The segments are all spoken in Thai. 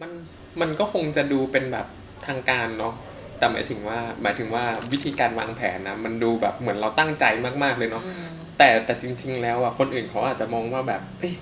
มันมันก็คงจะดูเป็นแบบทางการเนาะแต่หมายถึงว่าหมายถึงว่าวิธีการวางแผนนะมันดูแบบเหมือนเราตั้งใจมากๆเลยเนาะอืมแต่แต่จริง ๆ แล้วอะคนอื่นเขาอาจจะมองว่าแบบเอ้ย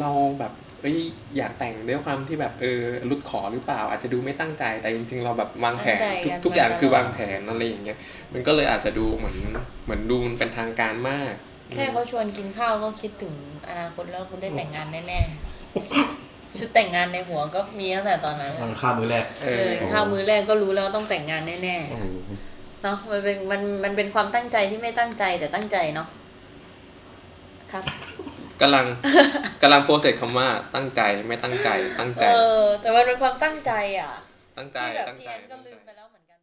เราแบบเอ้ยอยากแต่งด้วยความที่แบบเออรุดขอหรือเปล่า อาจจะดูไม่ตั้งใจแต่จริง ๆ เราแบบวางแผนทุกทุกอย่างคือวางแผนอะไรอย่างเงี้ยมันก็เลยอาจจะดูเหมือนเหมือนดูมันเป็นทางการมาก แค่เขาชวนกินข้าวก็คิดถึงอนาคตแล้วคุณได้แต่งงานแน่ๆ ชุดแต่งงานในหัวก็มีตั้งแต่ตอนนั้นตอนข้ามมือแรกเอเอออข้าวมื้อแรกก็รู้แล้วต้องแต่งงานแน่ๆเนาะมันเป็นมันมันเป็นความตั้งใจที่ไม่ตั้งใจแต่ตั้งใจเนาะครับกำลังกำลังโปรเซสคำว่าตั้งใจไม่ตั้งใจตั้งใจ เออ แต่มันเป็นความตั้งใจอะ ตั้งใจที่แบบตั้งพี่ใจแอนก็ตั้งลืใจมไปแล้วเหมือนกัน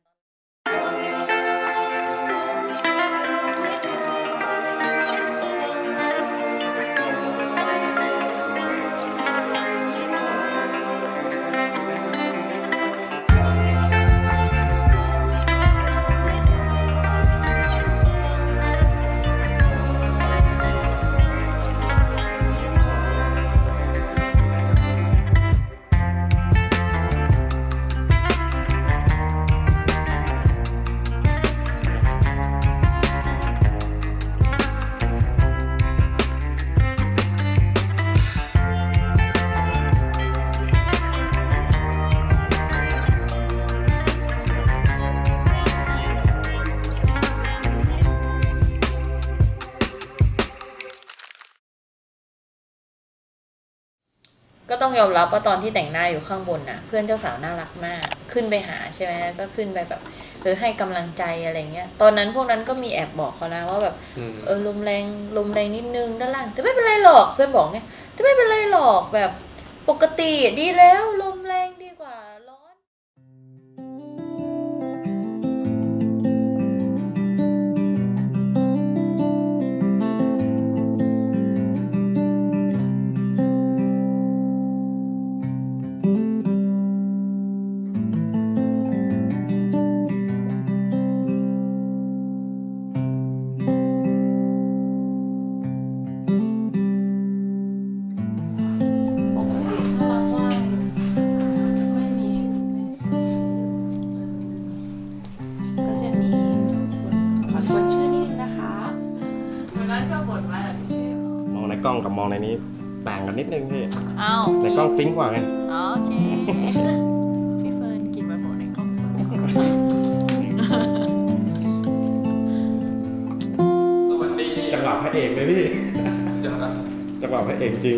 ยอมรับว่าตอนที่แต่งหน้าอยู่ข้างบนน่ะเพื่อนเจ้าสาวน่ารักมาก ขึ้นไปหาใช่ไหมก็ขึ้นไปแบบเออให้กำลังใจอะไรเงี้ย ตอนนั้นพวกนั้นก็มีแอบบอกเขานะว่าแบบอืมเออลมแรงลมแรงนิดนึงด้านล่างจะไม่เป็นไรหรอกเพื่อนบอกไงจะไม่เป็นไรหรอกแบบปกติดีแล้วลมแรง อ้าวในกล้องฟิ้งกว่าไงอ๋อโอเค พี่เฟิร์นกินไปหมดในกล้องสดสวัสดีจังหวะพระเอกเลยพี่ เดี๋ยวนะจังหวะพระเอกจริง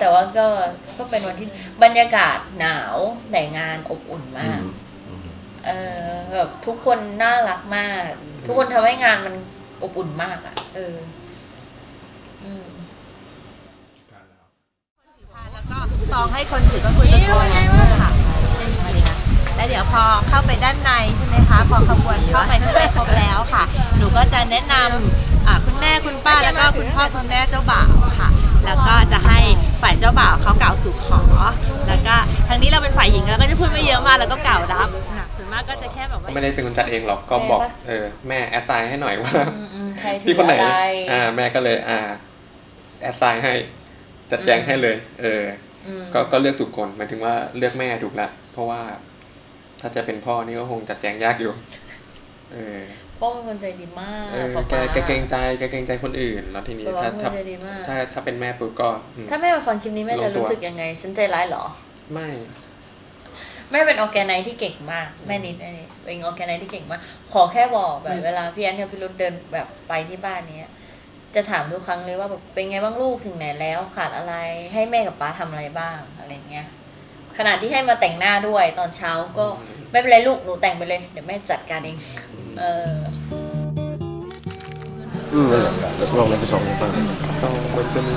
แต่ว่าแต่ว่าก็ก็เป็นวันที่บรรยากาศหนาวแต่งานอบอุ่นมาก เออแบบทุกคนน่ารักมาก ทุกคนทำให้งานมันอบอุ่นมากอะ เออ อืมแล้วก็ซองให้คนถือก็คุยตะโกนค่ะแล้วเดี๋ยวพอเข้าไปด้านในใช่ไหมคะ พอขบวนเข้าไปข้างในครบแล้วค่ะ หนูก็จะแนะนำอ่าคุณแม่คุณป้าแล้วก็คุณพ่อคุณแม่เจ้าบ่าวค่ะ แล้วก็จะให้ฝ่ายเจ้าบ่าวเขากล่าวสู่ขอ แล้วก็ทางนี้เราเป็นฝ่ายหญิงเราก็จะพูดไม่เยอะมากแล้วก็กล่าวรับนะส่วนมากก็จะแค่แบบว่าไม่ได้เป็นคนจัดเองหรอกก็บอกแม่ปะเออแม่แอสไซน์ให้หน่อยว่าอืมอืมใครถืพี่อคนไหนอะไรอ่าแม่ก็เลยอ่าแอสไซน์ให้จัดแจงอืมให้เลย เอออืมก็ก็เลือกถูกคนหมายถึงว่าเลือกแม่ถูกละเพราะว่าถ้าจะเป็นพ่อนี่ก็คงจัดแจงยากอยู่ เออ พ่อเป็นคนใจดีมากเออป๊าแกป๊า แกเกรงใจแกเกรงใจคนอื่น แล้วทีนี้ป๊าป๊าถ้าเป็นคถ้านใจดีมาก ถ้าถ้าเป็นแม่ปุ๊บก็อืม ถ้าแม่มาฟังคลิปนี้แม่ลจะงตัวรู้สึกยังไง ฉันใจร้ายเหรอ ไม่ แม่เป็นออร์แกไนซ์ที่เก่งมาก แม่นิดแม่นิดเป็นออร์แกไนซ์ที่เก่งมาก ขอแค่บอกแบบเวลาพี่แอนกับพี่รุธเดินแบบไปที่บ้านเนี้ย จะถามทุกครั้งเลยว่าแบบเป็นไงบ้างลูกถึงไหนแล้วขาดอะไรให้แม่กับป้าทำอะไรบ้างอะไรเงี้ย ขนาดที่ให้มาแต่งหน้าด้วยตอนเช้าก็ไม่เป็นไรลูกหนูแต่งไปเลย เดี๋ยวแม่จัดการเอง เอออืมลองเลยไปสองบ้างซองมันจะมี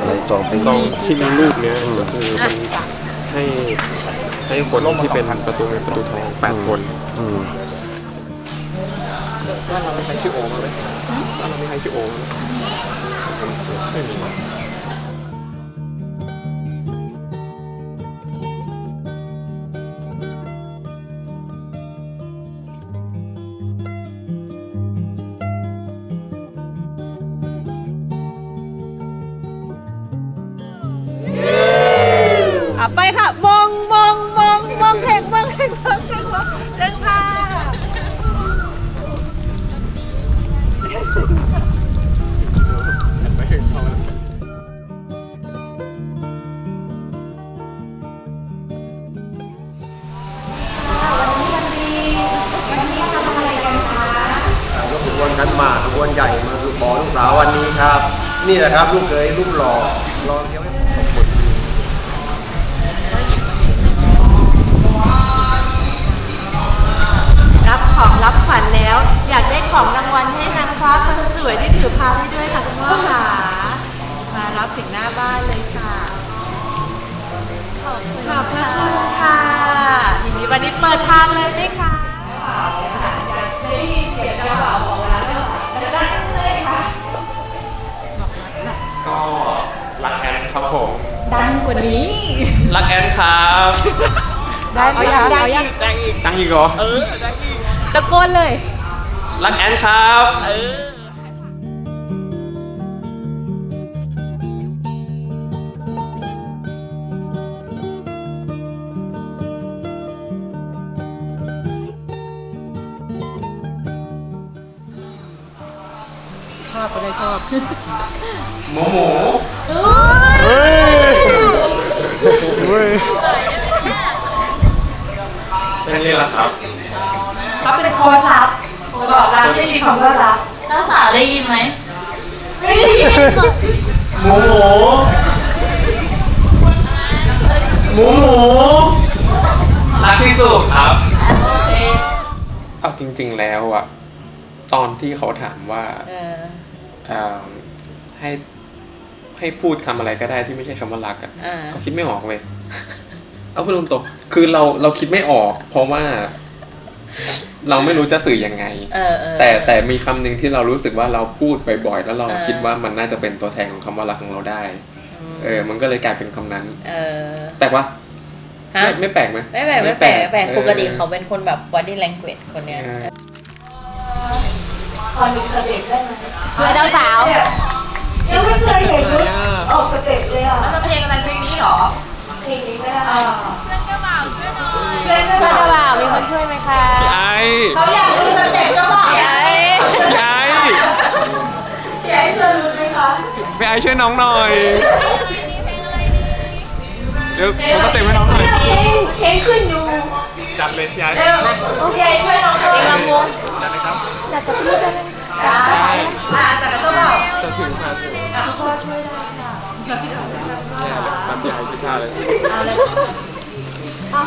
อะไรสองเป็นซองที่มีรูปเนี้ยก็คือมันให้ให้คนที่เป็นประตูเงินประตูทองแปดคนอืมบ้านเรามีใครชื่อโอมาไหมบ้านเรามีใครชื่อโอไหมไม่มี นี่แหละครับลูกเคยลูกหล่อรอเดียวให้ผมขอบคุณรับของรับขวัญแล้ว อยากได้ของรางวัลให้นางฟ้าคนสวยที่ถือพาให้ด้วยค่ะคุณพ่อค่ะมารับถึงหน้าบ้านเลยค่ะขอบคุณค่ะทีนี้วันนี้เปิดทางเลยไหมคะก็รั กแอนครับผมดังกว่านี้ รักแอนครับได้ไหมคะได้ยังตั้งอีกตั้งอีกเหรอเออได้อีกตะโกนเลย รักแอนครับเออชอบก็ได้ชอบ หมูหมูเฮ้ยเฮ้ยเป็นนี่แหละครับเขาเป็นโค้ดลับบอกรักไม่มีคำว่ารักเจ้าสาวได้ยินไหมไม่ได้ยินหมูหมูหมูหมูรักที่สุดครับเอาจริง ๆแล้วอะตอนที่เขาถามว่าเออเอ่อให้ ให้พูดคำอะไรก็ได้ที่ไม่ใช่คำว่ารักอะอ่าเขาคิดไม่ออกเว้ยเอาพูดตรงๆคือเราเราคิดไม่ออก เพราะว่า เราไม่รู้จะสื่อยังไงเออเออแต่แต่มีคำหนึ่งที่เรารู้สึกว่าเราพูดบ่อยๆแล้วเราเออคิดว่ามันน่าจะเป็นตัวแทนของคำว่ารักของเราได้มเออ มันก็เลยกลายเป็นคำนั้นเออแปลกปะฮะไม่ไม่แปลกไหมไม่แปลกไม่แปลกไม่แปลกออปกติเขาเป็นคนแบบ body language คนเนี้ยเออเพื่อเจ้าสาว ยังไม่เคยเห็นเลยออกสเต็ปเลยอะ จะเพลงอะไรเพลงนี้เหรอเพลงนี้ก็ได้เพื่อนเจ้าบ่าวช่วยหน่อยเพื่อนเจ้าบ่าว มีคนช่วยไหมคะไอ้เขาอยากดูสเต็ปเจ้าบ่าวไงไอ้พี่ไอ้ช่วยรู้ไหมคะไปไอ้ช่วยน้องหน่อยเดี๋ยวเขาก็เต็มให้น้องหน่อยเพลงเพลงขึ้นอยู่จัดเลยพี่ไอ้เร็วพี่ไอ้ช่วยน้องหน่อยลำวงจัดเลยครับจัดกับพี่ได้ไหมได้อ่าจัดกับเจ้าบ่าวจะถึงมาพ่อ ช่วยได้ค่ะเนี่ญ่เอาท่าเลยเอา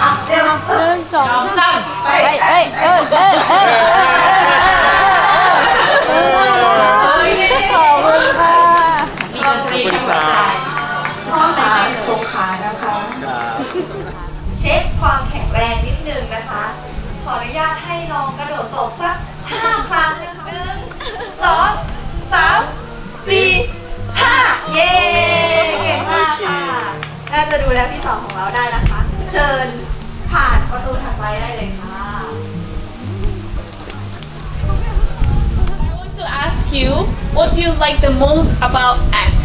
เอาเดี๋ยวหนึ่งสองสามไปเอ้ยเอ้ยเอ้ย จะดูแลพี่สองของเราได้นะคะ เชิญผ่านประตูถัดไปได้เลยค่ะ I want to ask you what do you like the most about act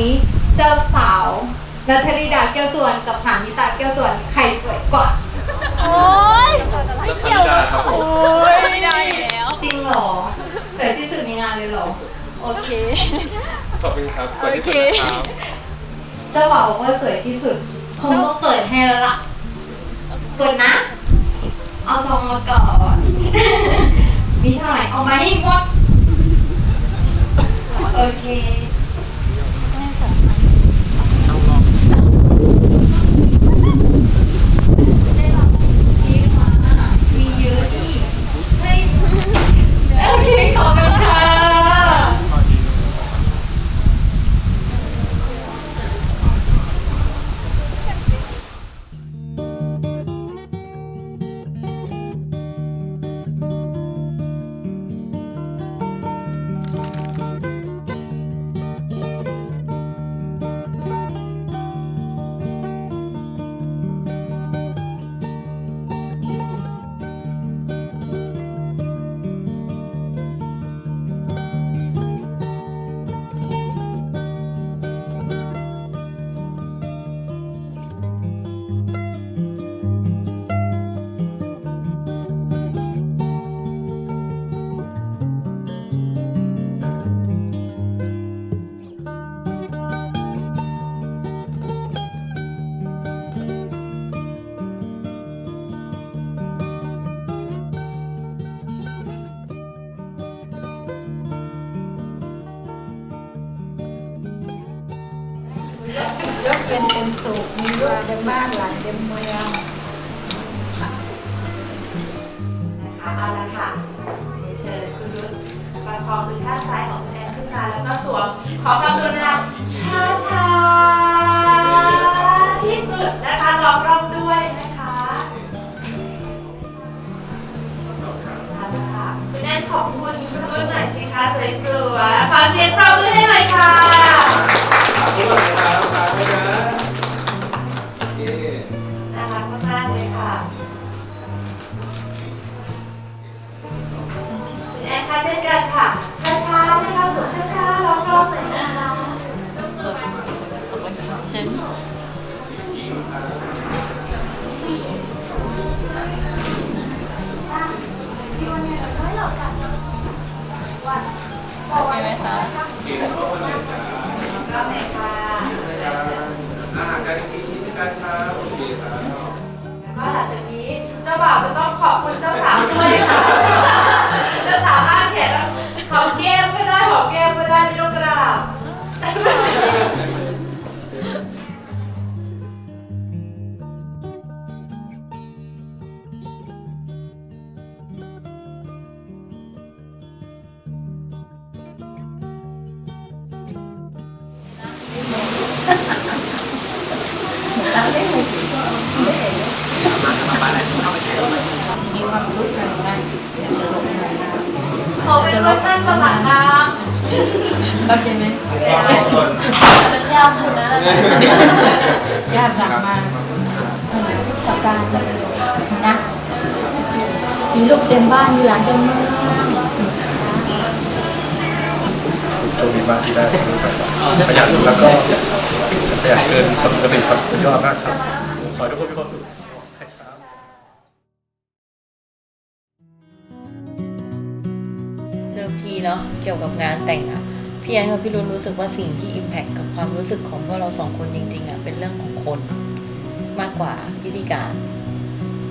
นวันนี้ เจ้าสาวนัทธริดาแก้วส่วนกับหานิตาแก้วส่วนใครสวยกว่าโอ้ยแล้วพันธิดาครับผมไม่ได้แล้ว จริงเหรอสวยที่สุดในงานเลยเหรอ โอเค ขอบคุณครับสวัสดีครับเจ้าบ่าวบอกว่าสวยที่สุดคงต้องเปิดให้แล้วล่ะเปิดนะ เอาซองมาก่อนมีเท่าไหร่เอามาให้หมด โอเค okay, โอเคขอบคุณค่ะนะคะเอาละค่ะเดี๋ยวเชิญคุณยุทธประคองมือข้างซ้ายของคุณแอนขึ้นมาแล้วก็สวมขอความกรุณาช้าช้าที่สุดนะคะรอบรอบด้วยนะคะเอาละค่ะคุณแอนขอบคุณคุณยุทธหน่อยสิคะสวยๆขอเสียงปรบมือให้หน่อยค่ะน่า ค่ะช่นกันค่ะ ช้าๆนะคะสวดช้าๆร้องรอบหน่อยนะคะฉันโอเคไหมคะ ลูกเต็มบ้านมีหลานเต็มเมืองโชคดีมากที่ได้ลูกไปประหยัดแล้วก็ประหยัดเกินคนปกติครับสุดยอดมากครับ ขอให้ทุกคนมีความสุขครับเดิมทีเนาะเกี่ยวกับงานแต่งอะพี่แอนกับพี่รุนรู้สึกว่าสิ่งที่อิมแพคกับความรู้สึกของพวกเราสองคนจริง ๆอะเป็นเรื่องของคนมากกว่าพิธีการ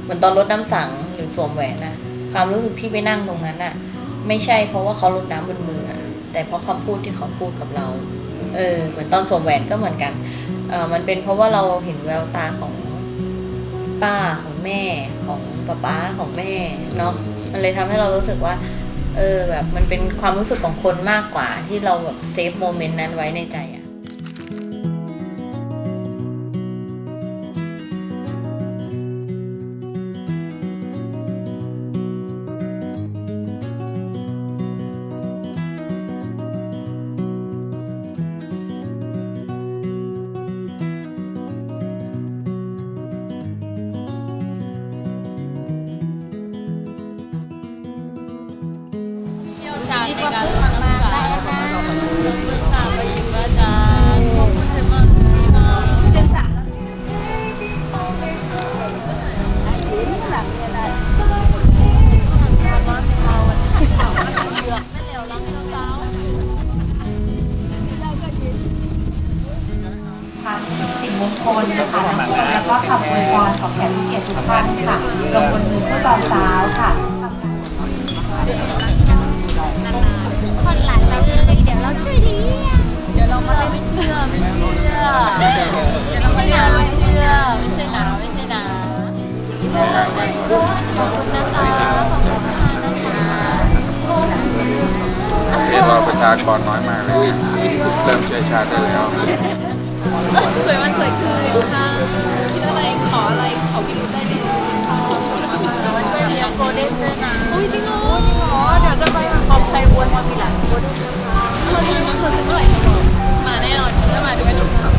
เหมือนตอนรดน้ำสังหรือสวมแหวนนะ ความรู้สึกที่ไปนั่งตรงนั้นอะไม่ใช่เพราะว่าเขารดน้ำบนมืออะแต่เพราะคำพูดที่เขาพูดกับเรา เออ เหมือนตอนสวมแหวนก็เหมือนกัน เออมันเป็นเพราะว่าเราเห็นแววตาของป้าของแม่ของป๊าป๊าของแม่เนาะ มันเลยทำให้เรารู้สึกว่า เออแบบมันเป็นความรู้สึกของคนมากกว่าที่เราแบบเซฟโมเมนต์นั้นไว้ในใจอะ ดี๋ยวเราไม่นาไม่เชื่อไม่ใช่หนาไม่ใช่หนาขอบคุณนะคะขอบคุณค่ะนะคะเรียนเราประชากรน้อยมากเลยเริ่มชื่อชาติได้แล้ว สวยวันสวยคืนค่ะ คิดอะไรขออะไรขอพี่รู้ได้เลยค่ะแล้วมันช่วยเลี้ยงโกลเด้นด้วยนะอุ้ยจริงเหรอจริงเหรอเดี๋ยวจะไปขอบใครวนมาทีหลังโกลเด้นด้วยนะเธอซื้อเมื่อไหร่จะบอกมาแน่นอนฉันจะมาด้วยกัน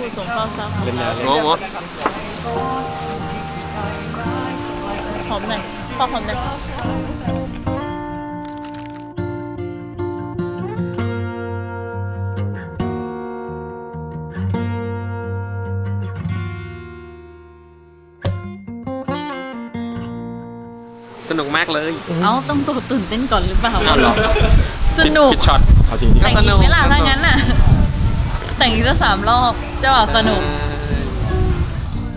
ผู้สมความซ้ำโง่โง่หอมหน่อยพอหอมหน่อยสนุกมากเลยเอ้าต้องตัวตื่นเต้นก่อนหรือเปล่าอ้าวเหรอสนุกผิดช็อตเอาจริงแต่งอีกไหม่ล่ะถ้างั้นน่ะ แต่งอีกสักสามรอบเจะบอกสนุก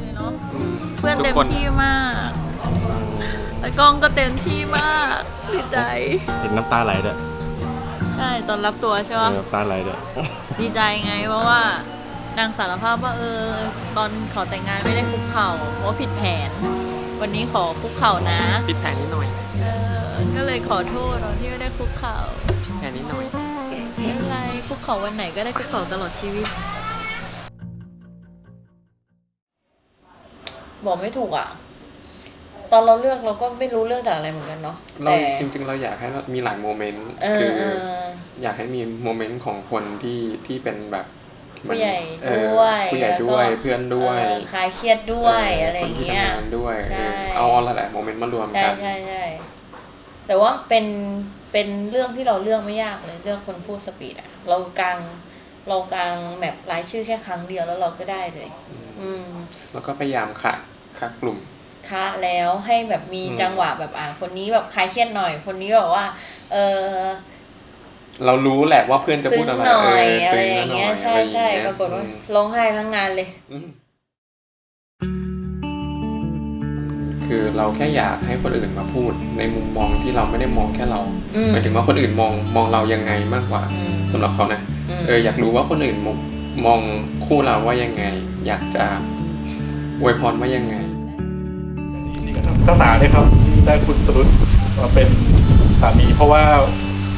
เลยเนาะเพื่อนเต็มที่มากแต่กล้องก็เต็มที่มากดีใจ เห็นน้ำตาไหลด้วยใช่ตอนรับตัวใช่ปะน้ำตาไหลด้วยดีใจไงเพราะว่านางสารภาพว่าเออ ตอนขอแต่งงานไม่ได้คุกเข่าเพราะว่าผิดแผน วันนี้ขอคุกเข่านะปิดแผนนิดหน่อยเออก็เลยขอโทษตอนที่ไม่ได้คุกเข่าแผนนิดหน่อยไม่เป็นไรคุกเข่าวันไหนก็ได้คุกเข่าตลอดชีวิต บอกไม่ถูกอะ ตอนเราเลือกเราก็ไม่รู้เรื่องแต่อะไรเหมือนกันเนาะเราแต่จริง ๆ เราอยากให้มีหลายโมเมนต์เอคืออเออ อยากให้มีโมเมนต์ของคนที่ที่เป็นแบบเหมือนผู้ใหญ่เออด้วยผู้ใหญ่แล้วก็ด้วยเพื่อนด้วยเออคลายเครียดด้วยอะไรอย่างคนที่เงี้ย ทำงานด้วยใช่ เออเอาเอาหลายๆโมเมนต์มารวมใช่กัน ใช่ใช่แต่ว่าเป็นเป็นเรื่องที่เราเลือกไม่ยากเลยเลือกคนพูดสปีดอะเรากลางเรากลางแมปรายชื่อแค่ครั้งเดียวแล้วเราก็ได้เลย อืม แล้วก็พยายามค่ะ ค่ะกลุ่มคะแล้วให้แบบมีอืมจังหวะแบบอ่าคนนี้แบบคลายเครียดหน่อย คนนี้แบบว่า เออเรารู้แหละว่าเพื่อนจะซึ้พูงดอะไรหน่อยเอะไรซึ้อย่างเงี้ยหน่ใช่ใช่อะไอย่งเงี้ยปรากฏว่าอืมร้องไห้ทั้งงานเลยอืมคือเราแค่อยากให้คนอื่นมาพูดในมุมมองที่เราไม่ได้มองแค่เราอืมหมายถึงว่าคนอื่นมองมองเรายังไงมากกว่าอืมสำหรับเขานะมเอออยากรู้ว่าคนอื่นมองมองคู่เราว่ายังไง อยากจะอวยพรว่ายังไง เจ้าสาวเนี่ยครับได้คุณสรุตมาเป็นสามีเพราะว่า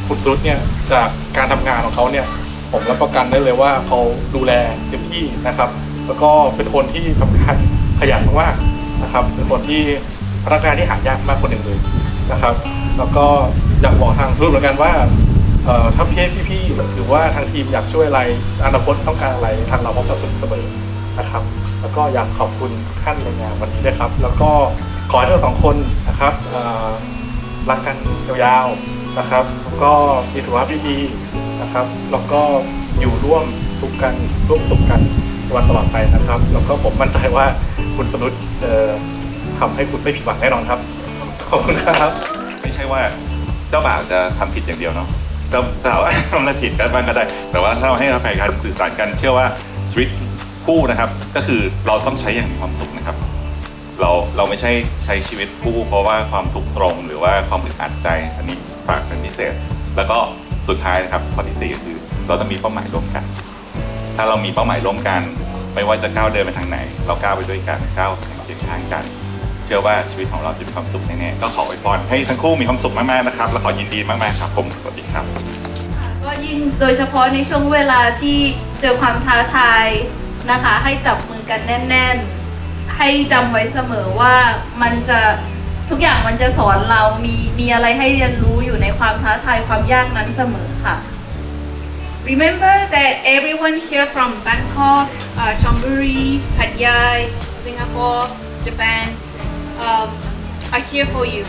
คุณสรุตเนี่ยจากการทำงานของเขาเนี่ย ผมรับประกันได้เลยว่าเขาดูแลเต็มที่นะครับ แล้วก็เป็นคนที่ทำงานขยันมากๆนะครับ เป็นคนที่พนักงานที่หายากมากคนหนึ่งเลยนะครับ แล้วก็อยากบอกทางรุ่นเหมือนกันว่าถ้าพี่พี่ๆหรือว่าทางทีมอยากช่วยอะไรอนาคตต้องการอะไรทางเราพร้อมสนับสนุนเสมอนะครับ แล้วก็อยากขอบคุณท่านในงานวันนี้ด้วยครับ แล้วก็ ขอให้ทั้งสองคนนะครับรักกันยาวๆนะครับแล้วก็มีสุขภาพที่ดีนะครับ แล้วก็อยู่ร่วมทุกกันร่วมสุขกันวันตลอดไปนะครับ แล้วก็ผมมั่นใจว่าคุณสนุษจะทำให้คุณไม่ผิดหวังแน่นอนครับ ขอบคุณครับ ไม่ใช่ว่าเจ้าบ่าวจะทำผิดอย่างเดียวเนาะเจ้าสาวทำอะไรผิดกันบ้างก็ได้ แต่ว่าถ้าให้อภัยกันสื่อสารกัน เชื่อว่าชีวิตคู่นะครับ ก็คือเราต้องใช้อย่างมีความสุข เราเราไม่ใช่ใช้ชีวิตคู่ เพราะว่าความทุกข์ตรงหรือว่าความอึดอัดใจอันนี้ฝากเป็นพิเศษ แล้วก็สุดท้ายนะครับข้อที่สี่คือเราต้องมีเป้าหมายร่วมกัน ถ้าเรามีเป้าหมายร่วมกัน ไม่ว่าจะก้าวเดินไปทางไหน เราก้าวไปด้วยกันก้าวเคียงข้างกัน เชื่อว่าชีวิตของเราจะมีความสุขแน่ๆก็ขออวยพรให้ทั้งคู่มีความสุขมากๆนะครับ และขอยินดีมากๆครับผมสวัสดีครับก็ยิ่งโดยเฉพาะในช่วงเวลาที่เจอความท้าทายนะคะ ให้จับมือกันแน่น ๆ ให้จำไว้เสมอว่ามันจะทุกอย่างมันจะสอนเรามีมีอะไรให้เรียนรู้อยู่ในความท้าทายความยากนั้นเสมอค่ะ Remember that everyone here from Bangkok, uh, Chonburi, Pattaya, Singapore, Japan um, are here for you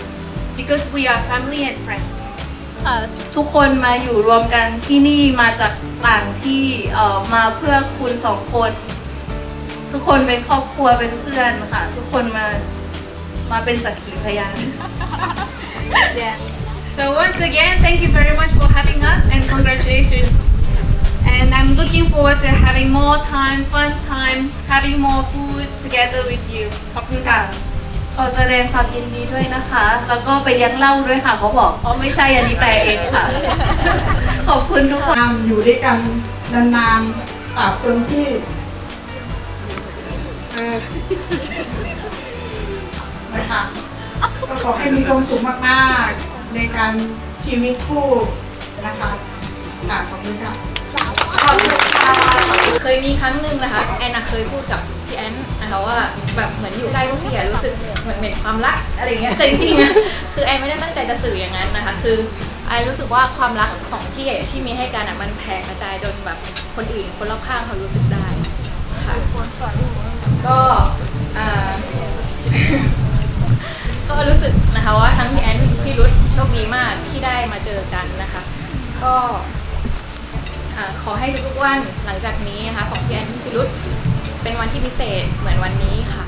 because we are family and friends. ค่ะทุกคนมาอยู่รวมกันที่นี่มาจากต่างที่เอ่อมาเพื่อคุณสองคน ทุกคนเป็นครอบครัวเป็นเพื่อนค่ะ ทุกคนมามาเป็นสักขีพยาน Yeah. So once again, thank you very much for having us and congratulations. And I'm looking forward to having more time, fun time, having more food together with you. ขอบคุณค่ะ ขอแสดงความยินดีด้วยนะคะ แล้วก็ไปเลี้ยงเหล้าด้วยค่ะเขาบอกอ๋อไม่ใช่อันนี้แปลเองค่ะ ขอบคุณทุกคนนำอยู่ด้วยกันนานๆตราบจนที่เออ นะคะก็ขอให้มีความสุขมากๆ ในการชีวิตคู่นะคะค่ะขอบคุณค่ะขอบคุณค่ะเคยมีครั้งหนึ่งนะคะแอนนะเคยพูดกับพี่แอนนะคะว่าแบบเหมือนอยู่ใกล้พวกพี่อะรู้สึกเหมือนเป็นความรักอะไรเงี้ยแต่จริงๆอะคือแอนไม่ได้ตั้งใจจะสื่ออย่างนั้นนะคะ คือแอนรู้สึกว่าความรักของพี่อะที่มีให้กันอะมันแผ่กระจายจนแบบคนอื่นคนรอบข้างเขารู้สึกได้ค่ะ ก็อ่า ก็รู้สึกนะคะว่าทั้งพี่แอนพี่รุธโชคดีมากที่ได้มาเจอกันนะคะ ก็อ่าขอให้ทุกๆวันหลังจากนี้นะคะ ของพี่แอนพี่รุธเป็นวันที่พิเศษเหมือนวันนี้ค่ะ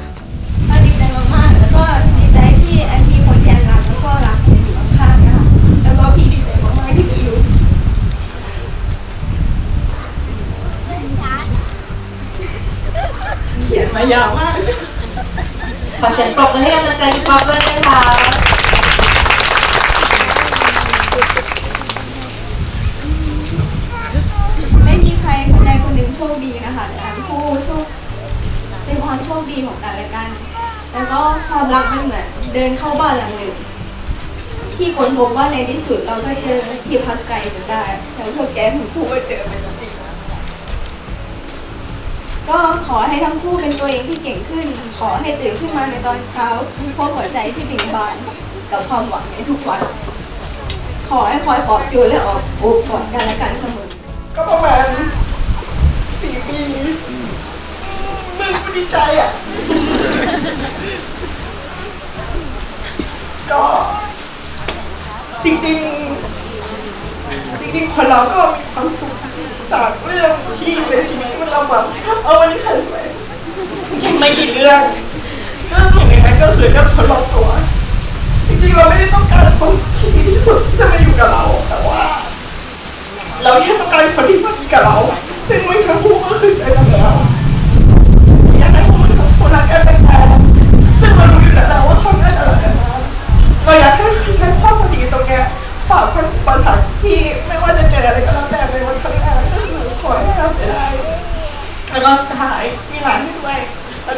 ก็ดีใจมากๆแล้วก็ดีใจที่แอนพีคนแทนรักแล้วก็รัก มายาวมากขอเสียงปรบมือให้กำลังใจพี่ป๊อปด้วยนะคะไม่มีใครคนใดคนหนึ่งโชคดีนะคะแต่ทั้งคู่โชคเป็นความโชคดีของกันและกัน แล้วก็ความรักมันเหมือน เดินเข้าบ้านหลังหนึ่งที่คนพบว่าในที่สุดเราก็เจอที่พักไกลจนได้แล้วพวกแกทั้งคู่ก็เจอมัน ก็ขอให้ทั้งคู่เป็นตัวเองที่เก่งขึ้น ขอให้ตื่นขึ้นมาในตอนเช้าพบหัวใจที่เบิกบานกับความหวังในทุกวัน ขอให้คอยปลอบโยนและออกโอบกอดกันและกันเสมอก็ประมาณสี่ปีมึงดีใจอะ ก็ จริงๆ จริงๆ คนเราก็มีความสุขจากเรื่องที่ในชีวิตมัน ลำบากเอาวันนี้ใครสวยยังไม่กี่เรื่องซึ่งอย่างนั้นก็คือเรื่องคนรอบตัว จริงๆเราไม่ได้ต้องการคนที่ดีที่สุดที่จะมาอยู่กับเรา แต่ว่า เราแค่ต้องการคนที่มาดีกับเรา ซึ่งไม่ทั้งคู่ก็คือใจกันแล้วอยากให้พวกมันทั้งคู่รักกันเป็นแฟนซึ่งเรารู้อยู่แล้วว่าเขาน่าจะรักกันนะเราอยากให้ใช้ความพอดีตรงเนี้ยฝากคนประสานที่ไม่ว่าจะเจออะไรก็แล้วแต่ในวันข้างหน้าก็คือ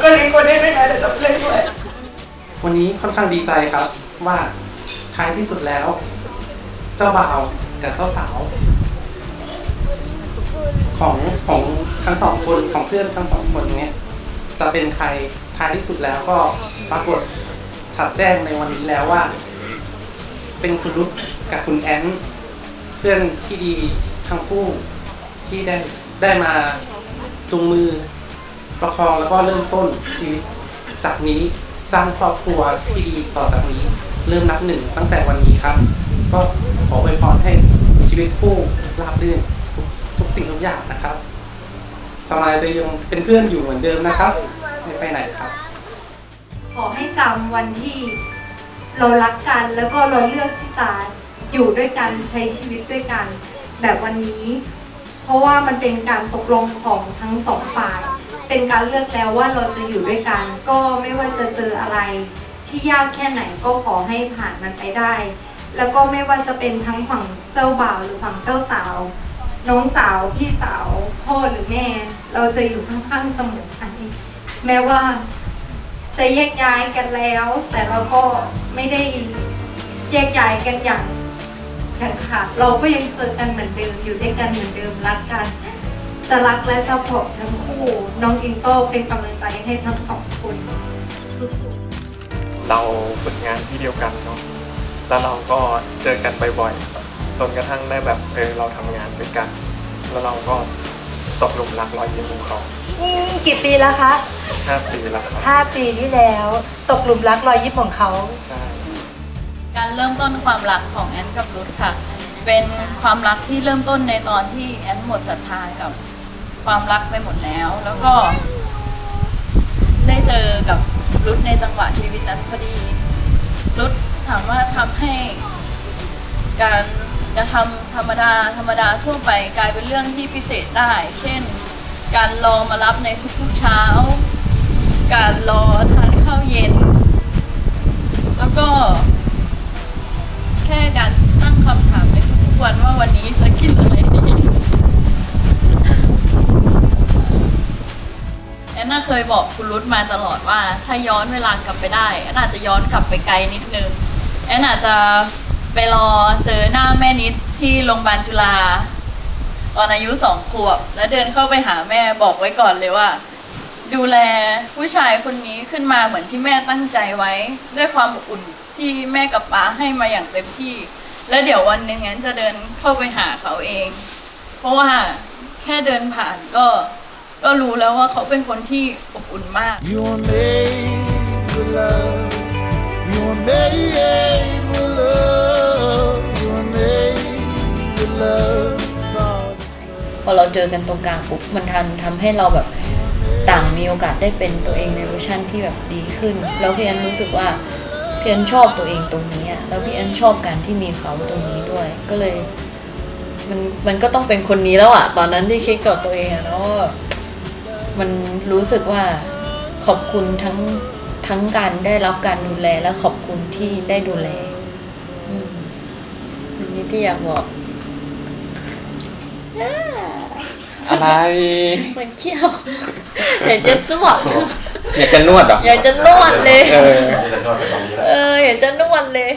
ก็เล่นโกลเด้นด้วยนะเดี๋ยวจะไปเล่นด้วย วันนี้ค่อนข้างดีใจครับ ว่าท้ายที่สุดแล้ว เจ้าบ่าวกับเจ้าสาว ของของทั้งสองคนของเพื่อนทั้งสองคนเนี้ยจะเป็นใครท้ายที่สุดแล้วก็ปรากฏชัดแจ้งในวันนี้แล้วว่า เป็นคุณรุตกับคุณแอนเพื่อนที่ดีทั้งคู่ที่ได้ได้มา จูงมือ ประคองแล้วก็เริ่มต้นชีวิตจากนี้สร้างครอบครัวที่ดีต่อจากนี้ เริ่มนับหนึ่งตั้งแต่วันนี้ครับ ก็ขออวยพรให้ชีวิตคู่ราบรื่นทุกทุกสิ่งทุกอย่างนะครับสมายจะยังเป็นเพื่อนอยู่เหมือนเดิมนะครับไม่ไปไหนครับ ขอให้จำวันที่เรารักกันแล้วก็เราเลือกที่จะอยู่ด้วยกันใช้ชีวิตด้วยกัน แบบวันนี้ เพราะว่ามันเป็นการตกลงของทั้งสองฝ่าย เป็นการเลือกแล้วว่าเราจะอยู่ด้วยกัน ก็ไม่ว่าจะเจออะไร ที่ยากแค่ไหนก็ขอให้ผ่านมันไปได้ แล้วก็ไม่ว่าจะเป็นทั้งฝั่งเจ้าบ่าวหรือฝั่งเจ้าสาว น้องสาวพี่สาวพ่อหรือแม่ เราจะอยู่ข้างๆเสมอไปแม้ว่าจะแยกย้ายกันแล้ว แต่เราก็ไม่ได้แยกย้ายกันอย่าง เด็ดขาดเราก็ยังเจอกันเหมือนเดิมอยู่ด้วยกันเหมือนเดิมรักกันจะรักและซัพพอร์ตทั้งคู่น้องอิงก็เป็นกำลังใจให้ทั้งสองคนสู้ๆเราฝึกงานที่เดียวกันเนาะแล้วเราก็เจอกันบ่อยๆจนกระทั่งได้แบบเออเราทำงานด้วยกัน แล้วเราก็ตกหลุมรักรอยยิ้มของเขานี่กี่ปีแล้วคะห้าปีแล้วครับห้าปีที่แล้ว ตกหลุมรักรอยยิ้มของเขา ใช่ การเริ่มต้นความรักของแอนกับรุทค่ะ เป็นความรักที่เริ่มต้นในตอนที่แอนหมดศรัทธากับความรักไปหมดแล้ว แล้วก็ ได้เจอกับรุทในจังหวะชีวิตนั้นพอดีรุทสามารถทำให้ การกระทำธรรมดาธรรมดาทั่วไปกลายเป็นเรื่องที่พิเศษได้ เช่น การรอมารับในทุกๆเช้า การรอทานข้าวเย็น แล้วก็ แค่การตั้งคำถามในทุกๆวันว่าวันนี้จะกินอะไรดีแอนน่าเคยบอกคุณรุตมาตลอดว่า ถ้าย้อนเวลากลับไปได้แอนอาจจะย้อนกลับไปไกลนิดนึงแอนอาจจะไปรอเจอหน้าแม่นิดที่โรงพยาบาลจุฬาตอนอายุสองขวบ แล้วเดินเข้าไปหาแม่บอกไว้ก่อนเลยว่า ดูแลผู้ชายคนนี้ขึ้นมาเหมือนที่แม่ตั้งใจไว้ ด้วยความอบอุ่น ที่แม่กับป้าให้มาอย่างเต็มที่ แล้วเดี๋ยววันหนึ่งแอนจะเดินเข้าไปหาเขาเอง เพราะว่าแค่เดินผ่านก็ก็รู้แล้วว่าเขาเป็นคนที่อบอุ่นมาก You were made with love. You were made with love. You were made with love. for this พอเราเจอกันตรงกลางปุ๊บมันทันทำให้เราแบบต่างมีโอกาสได้เป็นตัวเองในเวอร์ชันที่แบบดีขึ้น แล้วพี่แอนรู้สึกว่า พี่แอนชอบตัวเองตรงนี้อะแล้วพี่แอนชอบการที่มีเขาตรงนี้ด้วย ก็เลย มันมันก็ต้องเป็นคนนี้แล้วอะตอนนั้นที่คิดกับตัวเองอะเนาะว่ามันรู้สึกว่าขอบคุณทั้งทั้งการได้รับการดูแลและขอบคุณที่ได้ดูแลอืมอันนี้ที่อยากบอกอะไร มันเขี้ยวอยากจะสวด อยากจะนวดเหรออยากจะนวดเลย เออเอออยากจะนวดเลย